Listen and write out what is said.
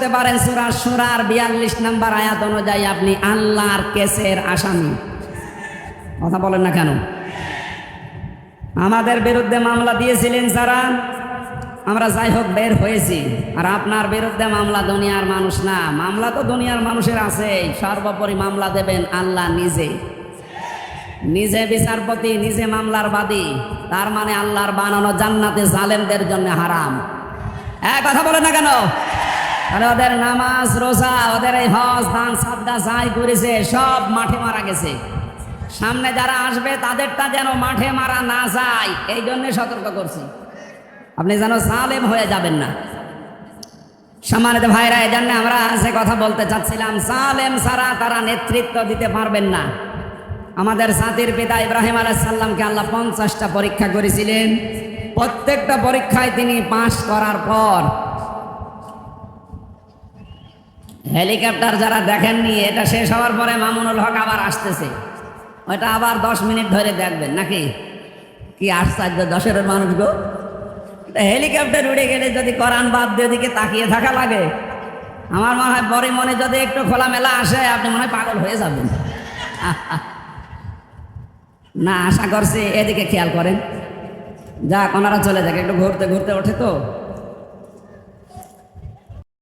করতে পারেন, সুরা সুরার বিয়াল্লিশ নাম্বার আয়াত অনুযায়ী আপনি আল্লাহর কেসের আসামি। কথা বলেন না কেন? আমাদের বিরুদ্ধে মামলা দিয়েছিলেন যারা, আমরা যাই হোক বের হয়েছি। আর আপনার বিরুদ্ধে মামলা দুনিয়ার মানুষ না, মামলা তো দুনিয়ার মানুষের আছে সর্বোপরি মামলা দেবেন আল্লাহ নিজে। নিজে বিচারপতি, নিজে মামলার বাদী। তার মানে আল্লাহর বানানো জান্নাতে জালেমদের জন্য হারাম। হ্যাঁ কথা বলে না কেন? মানে ওদের নামাজ, রোজা, ওদের এই হজ, দান সাদ্দা যাই করেছে, সব মাঠে মারা গেছে। সামনে যারা আসবে, তাদেরটা যেন মাঠে মারা না যায়, এই জন্য সতর্ক করছি। আপনি যেন সালেম হয়ে যাবেন না। সম্মানিত ভাইরা, এই জন্য আমরা সে কথা বলতে চাচ্ছিলাম, সালেম সারা তারা নেতৃত্ব দিতে পারবেন না। আমাদের জাতির পিতা ইব্রাহিম আলাইসাল্লামকে আল্লাহ পঞ্চাশটা পরীক্ষা করেছিলেন। প্রত্যেকটা পরীক্ষায় তিনি পাশ করার পর হেলিকপ্টার যারা দেখেননি, এটা শেষ হওয়ার পরে মামুনুল হক আবার আসতেছে। ওইটা আবার দশ মিনিট ধরে দেখবেন, নাকি? কি আশ্চর্য দশের মানুষ গো। হেলিকপ্টার উড়ে গেলে যদি করান বাদ দিয়ে দিকে তাকিয়ে থাকা লাগে, আমার মনে হয় পরে মনে যদি একটু খোলামেলা আসে, আপনি মনে হয় পাগল হয়ে যাবেন। না, আশা করছি এদিকে খেয়াল করেন। যা ওনারা চলে যাক, একটু ঘুরতে ঘুরতে ওঠে তো।